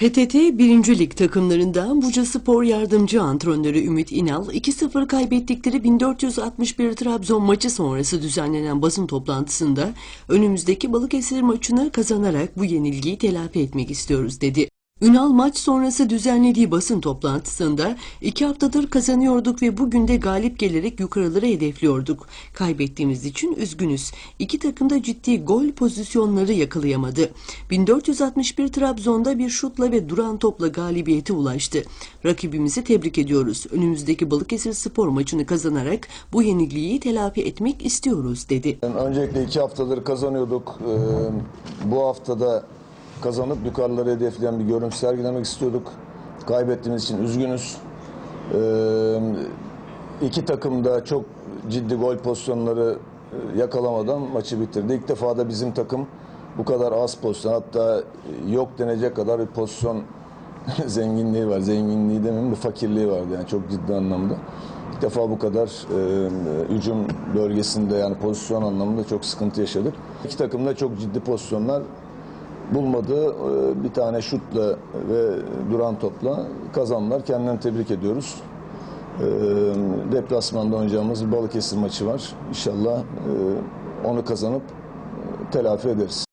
PTT 1. Lig takımlarından Buca Spor yardımcı antrenörü Ümit İnal 2-0 kaybettikleri 1461 Trabzon maçı sonrası düzenlenen basın toplantısında önümüzdeki Balıkesir maçını kazanarak bu yenilgiyi telafi etmek istiyoruz dedi. Ünal maç sonrası düzenlediği basın toplantısında iki haftadır kazanıyorduk ve bugün de galip gelerek yukarıları hedefliyorduk. Kaybettiğimiz için üzgünüz. İki takım da ciddi gol pozisyonları yakalayamadı. 1461 Trabzon'da bir şutla ve duran topla galibiyete ulaştı. Rakibimizi tebrik ediyoruz. Önümüzdeki Balıkesir spor maçını kazanarak bu yenilgiyi telafi etmek istiyoruz dedi. Öncelikle iki haftadır kazanıyorduk. Ee, bu haftada kazanıp yukarıları hedefleyen bir görüntü sergilemek istiyorduk. Kaybettiğimiz için üzgünüz. Ee, iki takım da çok ciddi gol pozisyonları e, yakalamadan maçı bitirdi. İlk defa da bizim takım bu kadar az pozisyon hatta yok denecek kadar bir pozisyon zenginliği var. Zenginliği demeyeyim de fakirliği vardı yani çok ciddi anlamda. İlk defa bu kadar e, hücum bölgesinde yani pozisyon anlamında çok sıkıntı yaşadık. İki takım da çok ciddi pozisyonlar bulmadı. E, bir tane şutla ve duran topla kazandılar. Kendilerini tebrik ediyoruz. E, deplasmanda oynayacağımız bir Balıkesir maçı var. İnşallah e, onu kazanıp telafi ederiz.